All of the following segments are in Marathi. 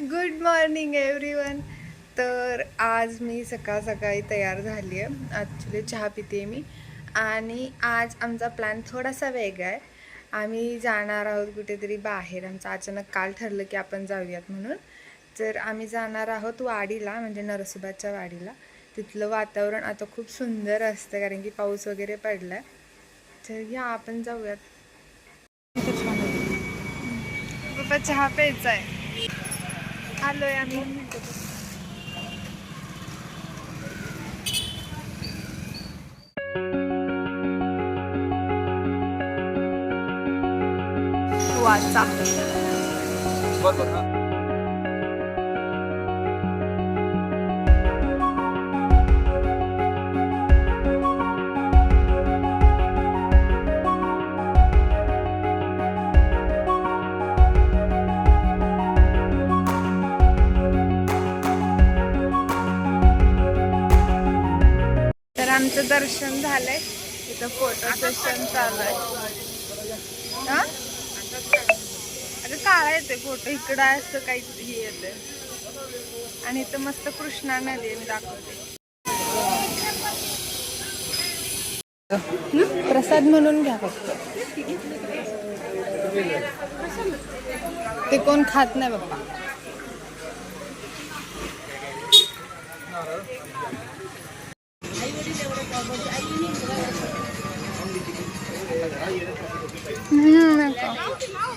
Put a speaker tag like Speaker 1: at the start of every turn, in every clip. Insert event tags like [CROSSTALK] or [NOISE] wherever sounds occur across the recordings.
Speaker 1: गुड मॉर्निंग एव्हरीवन तर आज मी सकाळ सकाळी तयार झाली आहे. ॲक्च्युली चहा पिते मी. आणि आज आमचा प्लॅन थोडासा वेगळा आहे. आम्ही जाणार आहोत कुठेतरी बाहेर. आमचं अचानक काल ठरलं की आपण जाऊयात म्हणून. तर आम्ही जाणार आहोत वाडीला म्हणजे नरसोबाच्या वाडीला. तिथलं वातावरण आता खूप सुंदर असतं कारण की पाऊस वगैरे पडला आहे तर या आपण जाऊयात. पप्पा चहा प्यायचा आहे आलोय आम्ही वाचा तर आमचं दर्शन झालंय. इथं फोटो सेशन चालू आहे. हा? अगं काळा येते फोटो इकडं आहे असं काही हे येते आणि इथं मस्त कृष्णा नदी आहे, मी दाखवते. प्रसाद म्हणून घ्या फक्त. ते कोण खात नाही बाप्पा.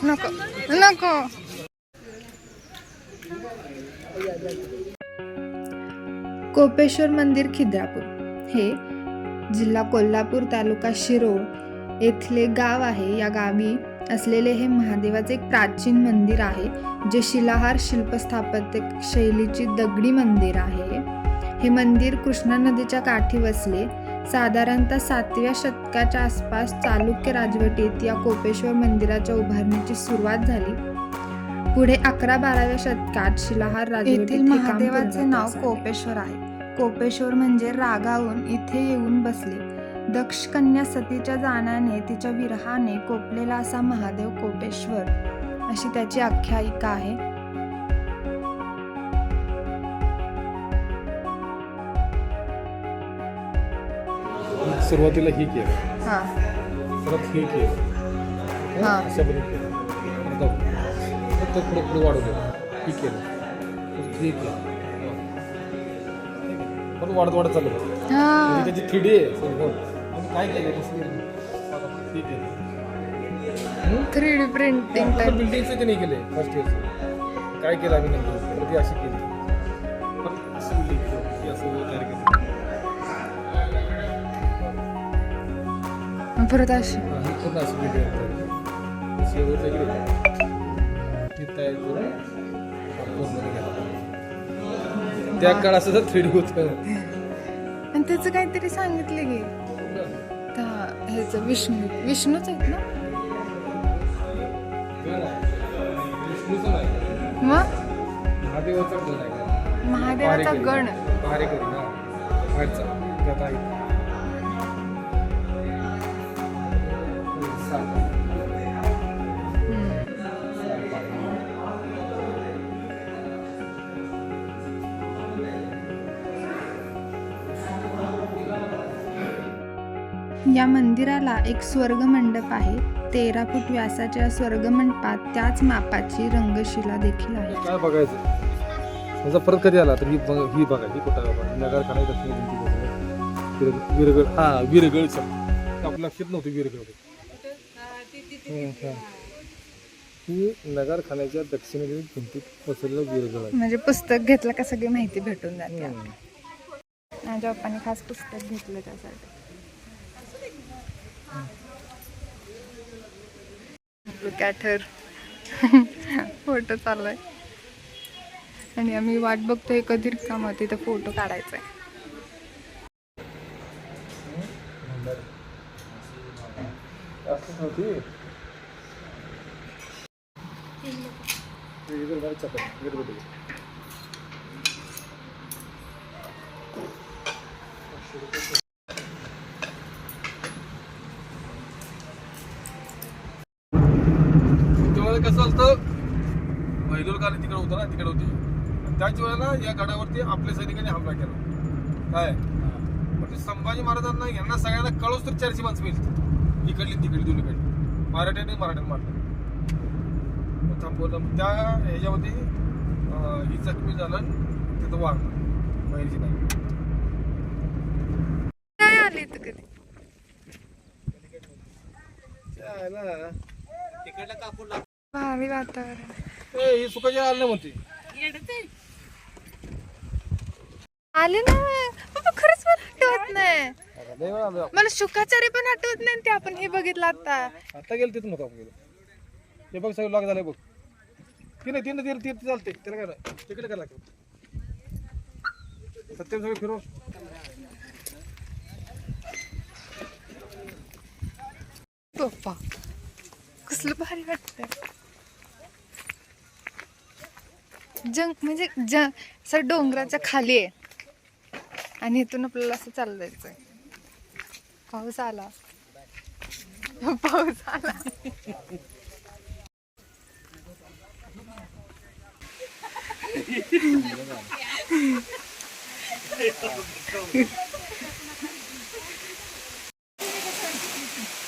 Speaker 1: नको. नको कोपेश्वर मंदिर खिद्रापूर. हे जिल्हा कोल्हापूर तालुका शिरोळ येथले गाव आहे. या गावी असलेले हे महादेवाचे एक प्राचीन मंदिर आहे जे शिलाहार शिल्पस्थापत्य शैलीची दगडी मंदिर आहे. हे मंदिर कृष्णा नदीच्या काठी वसले. साधारणतः सातव्या शतकाच्या आसपास चालुक्य राजवटीत या कोपेश्वर मंदिराच्या उभारणीची सुरुवात झाली. पुढे अकरा बाराव्या शतकात शिलाहार राजवटीत महादेवाचे नाव कोपेश्वर आहे. कोपेश्वर म्हणजे रागावून इथे येऊन बसले. दक्ष कन्या सतीच्या जाण्याने तिच्या विरहाने कोपलेला असा महादेव कोपेश्वर अशी त्याची आख्यायिका आहे.
Speaker 2: सुरुवातीला ही केलं.
Speaker 1: हा.
Speaker 2: परत ही केलं.
Speaker 1: हा.
Speaker 2: अशा पद्धतीने केलं. फक्त पुढं पुढं वाढवलं. ही केलं. परत ही केलं. परत वाढत वाढत चाललं.
Speaker 1: हा.
Speaker 2: म्हणजे त्याची थ्री डी आहे काय केलं? तसं ही केलं.
Speaker 1: Three D printing type.
Speaker 2: बिल्डिंगचं ते नाही केले फर्स्ट इयरचं काय केलं आम्ही नंतर? परत ही अशी केली. परत अशी पूर्ण अशी बिल्डिंग आहे शेवटचं इकडे ही तयार करून हा पूर्ण केला त्या काळात सुद्धा थ्री डी होतं
Speaker 1: आणि त्याचं काहीतरी सांगितलं की त्या ह्याचं विष्णू विष्णूच आहेत ना
Speaker 2: विष्णूचं नाही
Speaker 1: मग
Speaker 2: महादेवाचा गण आहे?
Speaker 1: महादेवाचा
Speaker 2: पहारेकरी.
Speaker 1: गण
Speaker 2: पहारेकरी ना बाहेरचा त्यात आहे
Speaker 1: या मंदिराला एक स्वर्ग मंडप आहे. तेरा फूट व्यासाच्या स्वर्ग मंडपात त्याच मापाची रंगशिला देखील आहे.
Speaker 2: काय बघायचं? त्याचा परत कधी आला? तर ही बघ ही बघा ही कुठं आहे बाबा नगरखाना दक्षिण भिंती बघा. विरगळ विरगळ हा विरगळ शब्द आपल्या लक्षात नव्हतं विरगळ. हम्म, हा. ही नगरखान्याच्या दक्षिणेकडील भिंतीत पसरलेलं विरगळ आहे.
Speaker 1: म्हणजे पुस्तक घेतलं का सगळी माहिती भेटून जाते.
Speaker 2: हम्म.
Speaker 1: माझ्या पप्पाने खास पुस्तक घेतलं त्यासाठी. कॅथर. फोटो चालू आहे आणि आम्ही वाट बघतोय कधी रिकाम होते फोटो काढायचा आहे
Speaker 2: असंच नव्हती विरगळ बरं चपाती, विरगळ. कसं असतं बहिलोल काल तिकडे होतं ना तिकडे होते. आणि त्याच वेळेला या गडावरती आपल्या सैनिकांनी हमला केला. काय? म्हणजे संभाजी महाराजांना यांना सगळ्यांना कळूच तर चारशे माणसं मिळते इकडली तिकडली दोन्हीकडली मराठ्याने मराठ्याने मारलं. थांबवलं. त्या ह्याच्यामध्ये ही जखमी झालं तिथं वारलं बाहेरची नाही.
Speaker 1: आली कधी? भावी वातावरण.
Speaker 2: ए, ही सुखाची आलं नाही म्हणते.
Speaker 1: आले ना बाबा खरंच मला आठवत नाही.
Speaker 2: आता लय वेळा आलोय आपण.
Speaker 1: मला शुकाचारी पण आठवत नाही ते आपण हे बघितलं आता.
Speaker 2: आता गेलं तिथून आपण गेलो. हे बघ सगळं लॉक झालंय बघ. तीन तीन तीन चालते त्याला काय नाही. तिकडे काय लागतं? सत्यम सगळं फिरव.
Speaker 1: पप्पा कसलं भारी वाटत जंक म्हणजे जंक असं डोंगराच्या खाली आहे. आणि इथून आपल्याला असं चाललं आहे. पाऊस आला. पाऊस आला.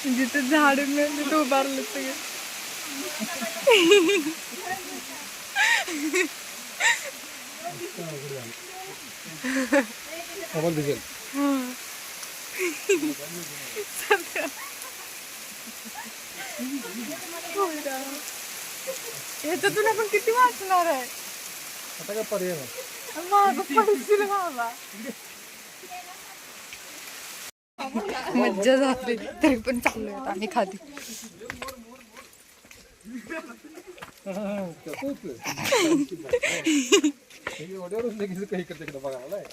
Speaker 1: जिथे झाड मिळेल तिथं उभारलं सगळं.
Speaker 2: मोबाईल भिजेल
Speaker 1: ह्याच्यातून आपण किती वाचणार आहे?
Speaker 2: आता काय पर्याय नाही.
Speaker 1: माग पडशील बाबा मज्जा झाली. तरी पण चाललोय आता आम्ही खाली.
Speaker 2: हे लगेच काही इकडे तिकडे बघायला नाही.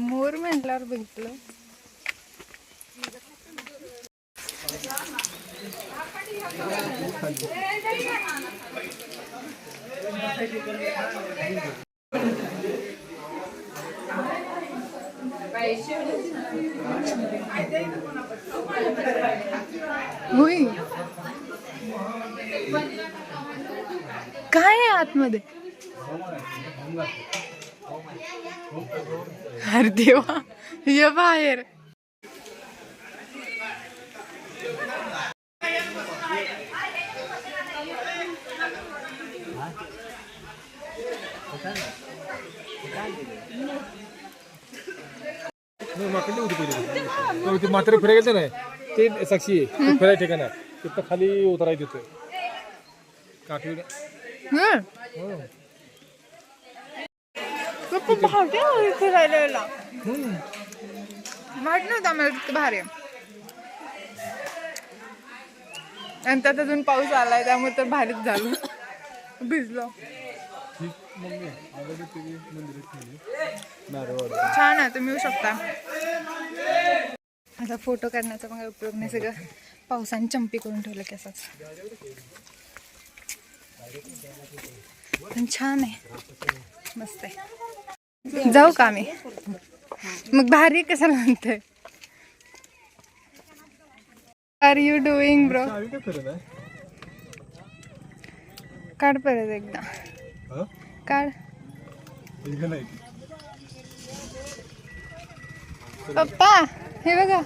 Speaker 1: मोर म्हटल्यावर बघितलं होय काय आहे आतमध्ये अरे देवा ये बाहेर.
Speaker 2: होती म्हातारी फिरायला गेलं नाही ते साक्षी आहे फिरायला ठिकाण. आहे तिथं खाली काठी.
Speaker 1: हम्म.
Speaker 2: हो.
Speaker 1: खूप भारी आहे फिरायला यायला. माहीत नव्हतं आम्हाला तिथं भारी आहे. आणि त्यात अजून पाऊस आलाय त्यामुळे तर भारीच झालं भिजलो
Speaker 2: ही मम्मी की मंदिरात. नारळ
Speaker 1: छान आहे तुम्ही येऊ शकता आता फोटो काढण्याचा पण काही उपयोग नाही सगळं पावसाने चंपी करून ठेवलं केसाच पण छान आहे. मस्त आहे. जाऊ का आम्ही? मग भारी कशाला म्हणते आर यू डुईंग ब्रो काढ परत एकदा.
Speaker 2: हं?
Speaker 1: काढ. पप्पा हे बघा.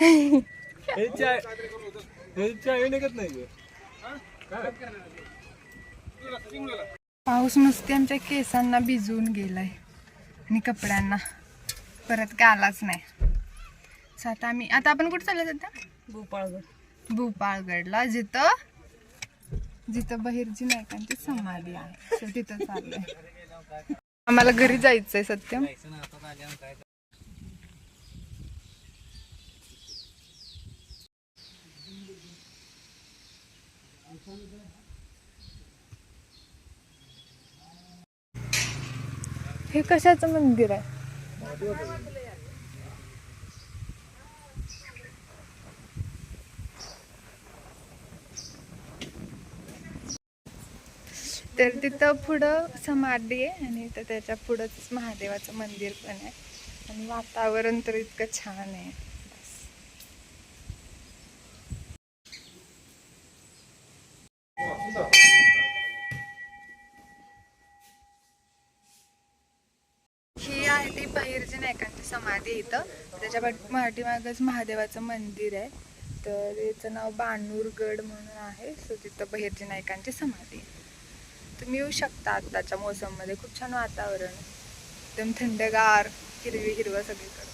Speaker 1: [LAUGHS]
Speaker 2: हे हे निघत नाही?
Speaker 1: पाऊस नुसते आमच्या केसांना भिजवून गेलाय आणि कपड्यांना. परत काय आलाच नाही आता आम्ही आता आपण कुठे चाललो सध्या? भूपाळगड. भूपाळगडला जिथं जिथं बहिर्जी नायकांची समाधी आहे. तिथं चाललोय. आम्हाला घरी जायचंय सत्यम. हे कशाचं मंदिर आहे? तर तिथं पुढं समाधी आहे आणि तर त्याच्या पुढंच महादेवाचं मंदिर पण आहे. आणि वातावरण तर इतकं छान आहे. बहिर्जी नायकांची समाधी इथं. त्याच्या पाठ- पाठीमागच महादेवाचं मंदिर आहे. तर याचं नाव बाणूरगड म्हणून आहे. सो तिथं बहिर्जी नायकांची समाधी तुम्ही येऊ शकता आत्ताच्या मोसममध्ये. खूप छान वातावरण. एकदम थंडगार हिरवी हिरवं सगळीकडे.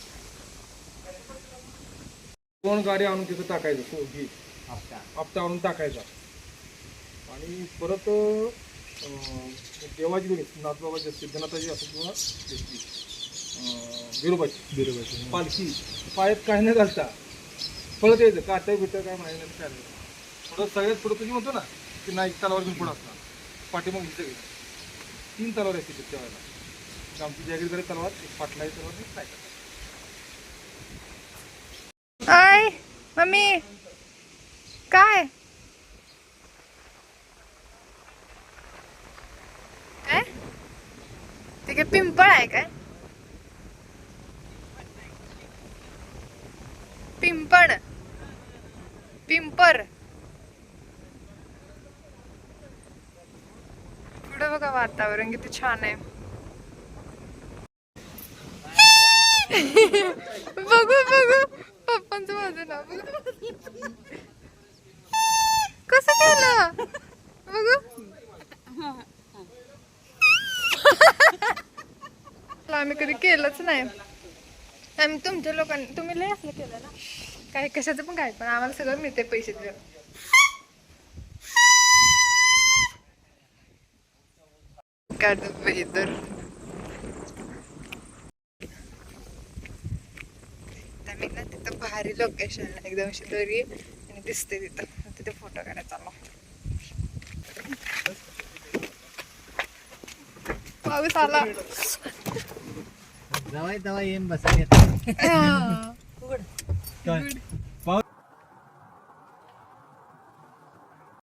Speaker 2: दोन गाडी आणून तिथं टाकायचं. हो, तो ही हप्ता आणून टाकायचा. आणि परत देवाची दोन्ही नाथबाबाची सिद्धनाथाची असं किंवा बिरोबाची. बिरोबाची पालखी. पायात काही न घालता. पळत यायचं. काट्या बिट्या काय माहिती नाही काय नाही. पुढं सगळ्यात पुढं तुझी म्हणतो ना की नाही तलवार घेऊन पुढं असणार. पाठीमाग सगळी तीन तलवार असते त्या वेळेला आमची जागीरदारी तलवार एक पाटलाई तलवार एक सायकल
Speaker 1: आय मम्मी. काय? काय? ते काय पिंपळ आहे काय? पिंपळ पिंपर. पुढे बघा वातावरण किती छान आहे. बघू बघू. पप्पांचं माझं नाव कसं केलं? बघू. आम्ही कधी केलंच नाही. आम्ही तुमच्या लोकांनी तुम्ही लय असलं केलं ना. काय कशाचं पण काय पण आम्हाला सगळं मिळते पैसे दिले काढत तर. मी ना तिथं भारी लोकेशन एकदम अशी दरी आणि दिसते तिथं. तिथे फोटो काढायचा चाललो. पाऊस आला.
Speaker 3: जवाय तवा येईन बसा येत
Speaker 1: हा.
Speaker 3: पाऊस